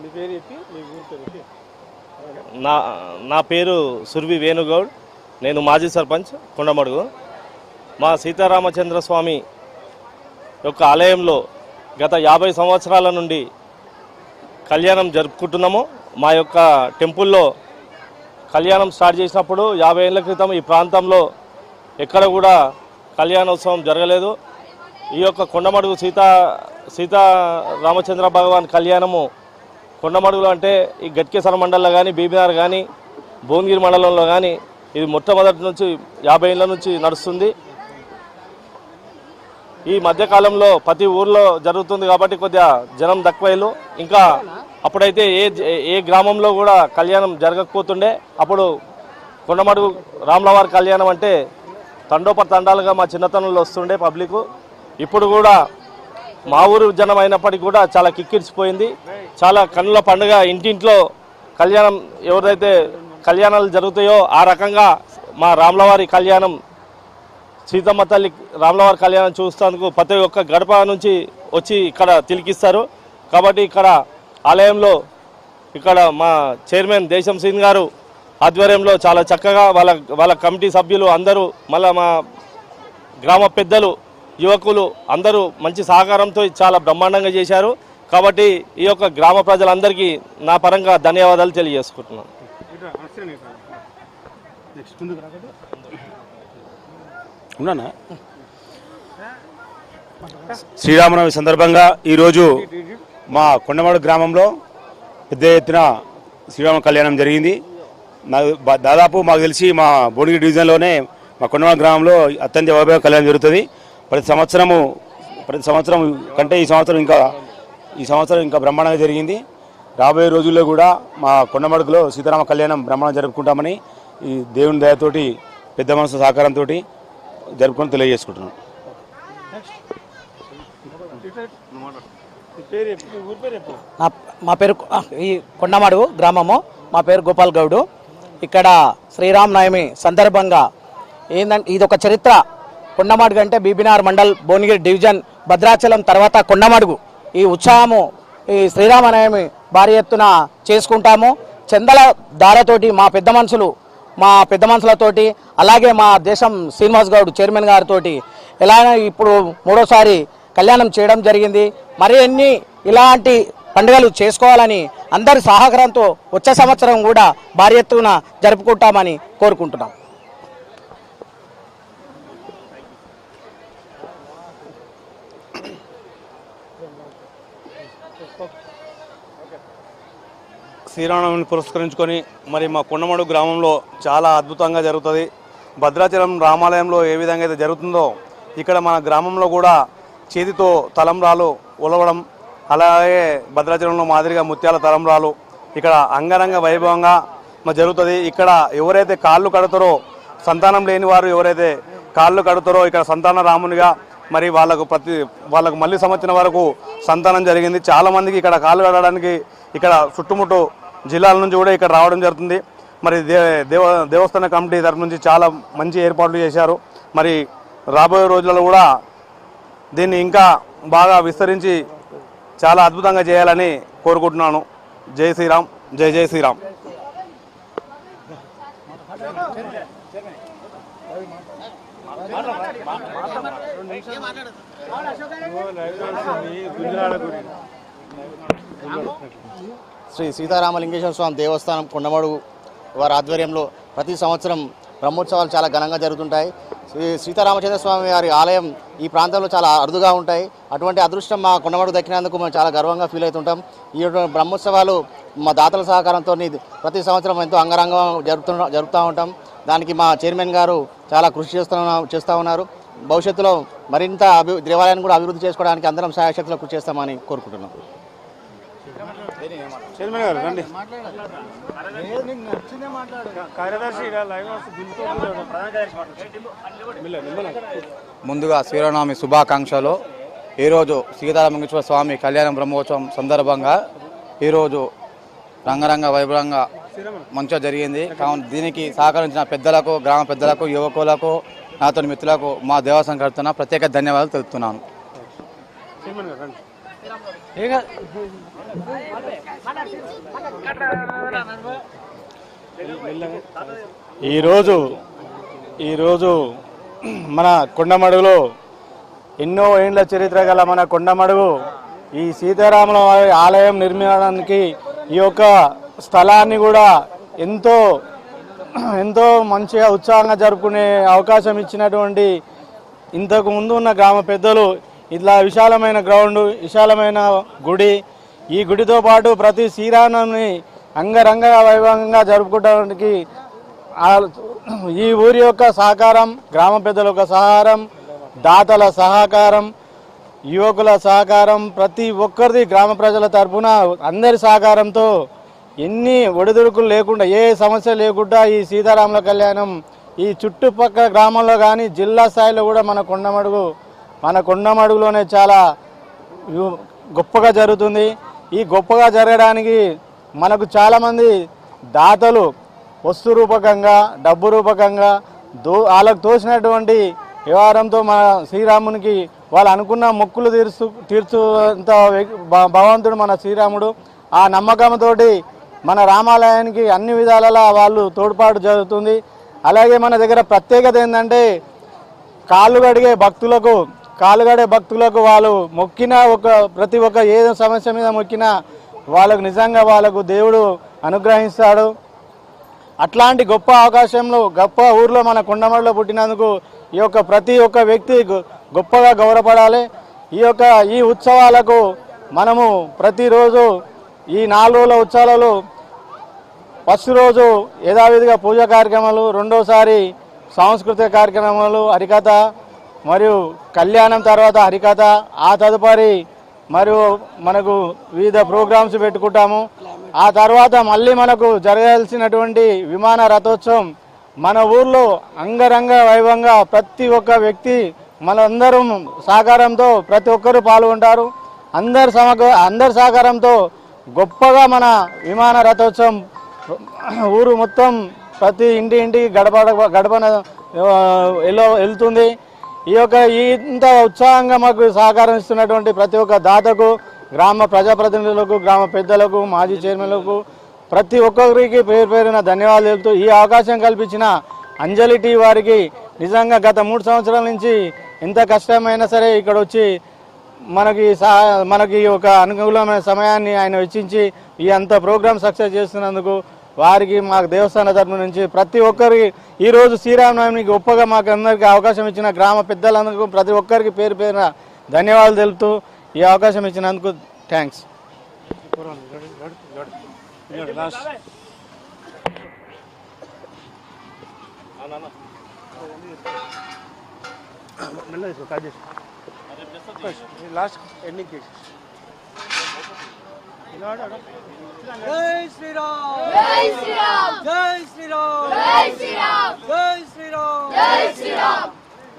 మీ పేరు చెప్పి మీ పేరు నా నా పేరు సుర్వి వేణుగౌడ్. నేను మాజీ సర్పంచ్ కొండమడుగు. మా సీతారామచంద్ర స్వామి యొక్క ఆలయంలో గత యాభై సంవత్సరాల నుండి కళ్యాణం జరుపుకుంటున్నాము. మా యొక్క టెంపుల్లో కళ్యాణం స్టార్ట్ చేసినప్పుడు యాభై ఏళ్ళ క్రితం ఈ ప్రాంతంలో ఎక్కడ కూడా కళ్యాణోత్సవం జరగలేదు. ఈ యొక్క కొండమడుగు సీతా సీతా రామచంద్ర భగవాన్ కళ్యాణము కొండమడుగులు అంటే ఈ గట్కేసర మండలంలో కానీ బీబీఆర్ కానీ భువనగిరి మండలంలో కానీ ఇది మొట్టమొదటి నుంచి యాభై ఏళ్ళ నుంచి నడుస్తుంది. ఈ మధ్యకాలంలో ప్రతి ఊర్లో జరుగుతుంది కాబట్టి కొద్దిగా జనం తక్కువలు. ఇంకా అప్పుడైతే ఏ ఏ గ్రామంలో కూడా కళ్యాణం జరగకపోతుండే. అప్పుడు కొండమడుగు రాములవారి కళ్యాణం అంటే తండోపర తండాలుగా మా చిన్నతనంలో వస్తుండే పబ్లిక్. ఇప్పుడు కూడా మా ఊరు జనం అయినప్పటికీ కూడా చాలా కిక్కిరిసిపోయింది. చాలా కన్నుల పండుగ ఇంటింట్లో కళ్యాణం ఎవరైతే కళ్యాణాలు జరుగుతాయో ఆ రకంగా మా రాములవారి కళ్యాణం సీతమ్మ తల్లి రాములవారి కళ్యాణం చూస్తానికి ప్రతి ఒక్క గడప నుంచి వచ్చి ఇక్కడ తిలికిస్తారు. కాబట్టి ఇక్కడ ఆలయంలో ఇక్కడ మా చైర్మన్ దేశం సింగ్ గారు ఆధ్వర్యంలో చాలా చక్కగా వాళ్ళ వాళ్ళ కమిటీ సభ్యులు అందరూ మళ్ళా మా గ్రామ పెద్దలు యువకులు అందరూ మంచి సహకారంతో చాలా బ్రహ్మాండంగా చేశారు. కాబట్టి ఈ యొక్క గ్రామ ప్రజలందరికీ నా పరంగా ధన్యవాదాలు తెలియజేసుకుంటున్నాను. ఉన్నానా? శ్రీరామనవమి సందర్భంగా ఈరోజు మా కొండమాడు గ్రామంలో పెద్ద ఎత్తున శ్రీరామ కళ్యాణం జరిగింది. నాకు దాదాపు మాకు తెలిసి మా భువనగిరి డివిజన్లోనే మా కొండమాడు గ్రామంలో అత్యంత వైభవ కళ్యాణం జరుగుతుంది. ప్రతి సంవత్సరము ప్రతి సంవత్సరం కంటే ఈ సంవత్సరం ఇంకా ఈ సంవత్సరం ఇంకా బ్రహ్మాండంగా జరిగింది. రాబోయే రోజుల్లో కూడా మా కొండమడుగులో సీతారామ కళ్యాణం బ్రహ్మాండం జరుపుకుంటామని ఈ దేవుని దయతోటి పెద్ద మనసు సహకారంతో జరుపుకొని తెలియజేసుకుంటున్నాం. మా పేరు ఈ కొండమాడు గ్రామము మా పేరు గోపాల్ గౌడు. ఇక్కడ శ్రీరామ్ నాయమి సందర్భంగా ఏంటంటే ఇది ఒక చరిత్ర. కొండమాడుగు అంటే బీబీనార్ మండల్ భువనగిరి డివిజన్ భద్రాచలం తర్వాత కొండమడుగు. ఈ ఉత్సాహము ఈ శ్రీరామనవమి భారీ ఎత్తున చేసుకుంటాము. చందల దారతోటి మా పెద్ద మనుషులు మా పెద్ద మనుషులతోటి అలాగే మా దేశం శ్రీనివాస్ గౌడ్ చైర్మన్ గారితో ఎలా ఇప్పుడు మూడోసారి కళ్యాణం చేయడం జరిగింది. మరి ఎన్ని ఇలాంటి పండుగలు చేసుకోవాలని అందరి సహకారంతో వచ్చే సంవత్సరం కూడా భారీ ఎత్తున జరుపుకుంటామని కోరుకుంటున్నాం. శ్రీరామనవమిని పురస్కరించుకొని మరి మా కొండమడు గ్రామంలో చాలా అద్భుతంగా జరుగుతుంది. భద్రాచలం రామాలయంలో ఏ విధంగా అయితే జరుగుతుందో ఇక్కడ మన గ్రామంలో కూడా చేతితో తలంబ్రాలు ఉలవడం అలాగే భద్రాచలంలో మాదిరిగా ముత్యాల తలంబ్రాలు ఇక్కడ అంగరంగ వైభవంగా జరుగుతుంది. ఇక్కడ ఎవరైతే కాళ్ళు కడతారో సంతానం లేని వారు ఎవరైతే కాళ్ళు కడుతారో ఇక్కడ సంతాన రామునిగా మరి వాళ్ళకు ప్రతి వాళ్ళకు మళ్ళీ సంవత్సరం వరకు సంతానం జరిగింది. చాలామందికి ఇక్కడ కాలు కడడానికి ఇక్కడ చుట్టుముట్టు జిల్లాల నుంచి కూడా ఇక్కడ రావడం జరుగుతుంది. మరి దే దేవ దేవస్థాన కమిటీ తరఫు నుంచి చాలా మంచి ఏర్పాట్లు చేశారు. మరి రాబోయే రోజులలో కూడా దీన్ని ఇంకా బాగా విస్తరించి చాలా అద్భుతంగా చేయాలని కోరుకుంటున్నాను. జై శ్రీరామ్ జై జై శ్రీరామ్. శ్రీ సీతారామలింగేశ్వర స్వామి దేవస్థానం కొండమడు వారి ఆధ్వర్యంలో ప్రతి సంవత్సరం బ్రహ్మోత్సవాలు చాలా ఘనంగా జరుగుతుంటాయి. శ్రీ సీతారామచంద్ర స్వామి వారి ఆలయం ఈ ప్రాంతంలో చాలా అరుదుగా ఉంటాయి. అటువంటి అదృష్టం మా కొండమడు దక్కినందుకు మేము చాలా గర్వంగా ఫీల్ అవుతుంటాం. ఈ బ్రహ్మోత్సవాలు మా దాతల సహకారంతో ప్రతి సంవత్సరం ఎంతో అంగరంగం జరుపుతు జరుపుతూ ఉంటాం. దానికి మా చైర్మన్ గారు చాలా కృషి చేస్తూ చేస్తూ ఉన్నారు. భవిష్యత్తులో మరింత అభి దేవాలయాన్ని కూడా అభివృద్ధి చేసుకోవడానికి అందరం సహాయశక్తిలో కృషి చేస్తామని కోరుకుంటున్నాం. చైర్మన్ గారు రండి. ముందుగా శ్రీరామనవమి శుభాకాంక్షలు. ఈరోజు సీతారామలింగేశ్వర స్వామి కళ్యాణ బ్రహ్మోత్సవం సందర్భంగా ఈరోజు రంగరంగ వైభవంగా మంచిగా జరిగింది. కావున దీనికి సహకరించిన పెద్దలకు గ్రామ పెద్దలకు యువకులకు నాతోని మిత్రులకు మా దేవస్థానం కడుతున్న ప్రత్యేక ధన్యవాదాలు తెలుపుతున్నాను. ఈరోజు ఈరోజు మన కొండమడుగులో ఎన్నో ఏండ్ల చరిత్ర గల మన కొండమడుగు ఈ సీతారాముల వారి ఆలయం నిర్మించడానికి ఈ యొక్క స్థలాన్ని కూడా ఎంతో ఎంతో మంచిగా ఉత్సాహంగా జరుపుకునే అవకాశం ఇచ్చినటువంటి ఇంతకు ముందు ఉన్న గ్రామ పెద్దలు ఇట్లా విశాలమైన గ్రౌండ్ విశాలమైన గుడి ఈ గుడితో పాటు ప్రతి శ్రీరామని అంగరంగ వైభవంగా జరుపుకోవడానికి ఈ ఊరి యొక్క సహకారం గ్రామ పెద్దల యొక్క సహకారం దాతల సహకారం యువకుల సహకారం ప్రతి ఒక్కరిది గ్రామ ప్రజల తరఫున అందరి సహకారంతో ఎన్ని ఒడిదుడుకులు లేకుండా ఏ సమస్య లేకుండా ఈ సీతారాముల కళ్యాణం ఈ చుట్టుపక్కల గ్రామంలో కానీ జిల్లా స్థాయిలో కూడా మన కొండమడుగు మన కొండమడుగులోనే చాలా గొప్పగా జరుగుతుంది. ఈ గొప్పగా జరగడానికి మనకు చాలామంది దాతలు వస్తు రూపకంగా డబ్బు రూపకంగా దో వాళ్ళకు తోసినటువంటి వ్యవహారంతో మన శ్రీరామునికి వాళ్ళు అనుకున్న మొక్కులు తీర్చు తీర్చుంత భ- భగవంతుడు మన శ్రీరాముడు. ఆ నమ్మకంతో మన రామాలయానికి అన్ని విధాలలో వాళ్ళు తోడ్పాటు జరుగుతుంది. అలాగే మన దగ్గర ప్రత్యేకత ఏంటంటే కాళ్ళు గడిగే భక్తులకు కాళ్ళు గడే భక్తులకు వాళ్ళు మొక్కిన ఒక ప్రతి ఒక్క ఏ సమస్య మీద మొక్కినా వాళ్ళకు నిజంగా వాళ్ళకు దేవుడు అనుగ్రహిస్తాడు. అట్లాంటి గొప్ప అవకాశంలో గొప్ప ఊర్లో మన కొండమడిలో పుట్టినందుకు ఈ యొక్క ప్రతి ఒక్క వ్యక్తి గొ- గొప్పగా గౌరవపడాలి. ఈ యొక్క ఈ ఉత్సవాలకు మనము ప్రతిరోజు ఈ నాలుగు రోజుల ఉత్సవాలలో ఫస్ట్ రోజు యథావిధిగా పూజా కార్యక్రమాలు రెండోసారి సాంస్కృతిక కార్యక్రమాలు హరికథ మరియు కళ్యాణం తర్వాత హరికథ ఆ తదుపరి మరియు మనకు వివిధ ప్రోగ్రామ్స్ పెట్టుకుంటాము. ఆ తర్వాత మళ్ళీ మనకు జరగాల్సినటువంటి విమాన రథోత్సవం. మన ఊర్లో అంగరంగ వైభవంగా ప్రతి ఒక్క వ్యక్తి మనందరం సహకారంతో ప్రతి ఒక్కరూ పాల్గొంటారు. అందరి సమగ అందరి సహకారంతో గొప్పగా మన విమాన రథోత్సవం ఊరు మొత్తం ప్రతి ఇంటి ఇంటికి గడప గడపన వెళ్తుంది. ఈ యొక్క ఈ ఇంత ఉత్సాహంగా మాకు సహకారం ఇస్తున్నటువంటి ప్రతి ఒక్క దాతకు గ్రామ ప్రజాప్రతినిధులకు గ్రామ పెద్దలకు మాజీ చైర్మన్లకు ప్రతి ఒక్కొక్కరికి పేరు పేరున ధన్యవాదాలు తెలుపుతూ ఈ అవకాశం కల్పించిన అంజలి టీ వారికి నిజంగా గత మూడు సంవత్సరాల నుంచి ఎంత కష్టమైనా సరే ఇక్కడ వచ్చి మనకి సహా- మనకి ఒక అనుకూలమైన సమయాన్ని ఆయన వెచ్చించి ఈ అంత ప్రోగ్రామ్ సక్సెస్ చేస్తున్నందుకు వారికి మాకు దేవస్థాన తరపు నుంచి ప్రతి ఒక్కరికి ఈరోజు శ్రీరామనవమికి గొప్పగా మాకు అందరికీ అవకాశం ఇచ్చిన గ్రామ పెద్దలందరికీ ప్రతి ఒక్కరికి పేరు పేరున ధన్యవాదాలు తెలుపుతూ ఈ అవకాశం ఇచ్చినందుకు థ్యాంక్స్. లాస్ట్ जय श्री राम। जय श्री राम। जय श्री राम। जय श्री राम। जय श्री राम। जय श्री राम।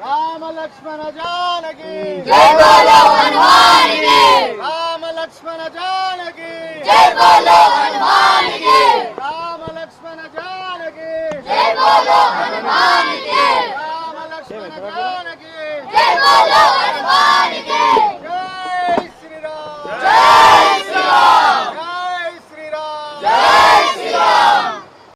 राम लक्ष्मण जानकी। जय बोलो हनुमान की। राम लक्ष्मण जानकी। जय बोलो हनुमान की। राम लक्ष्मण जानकी। जय बोलो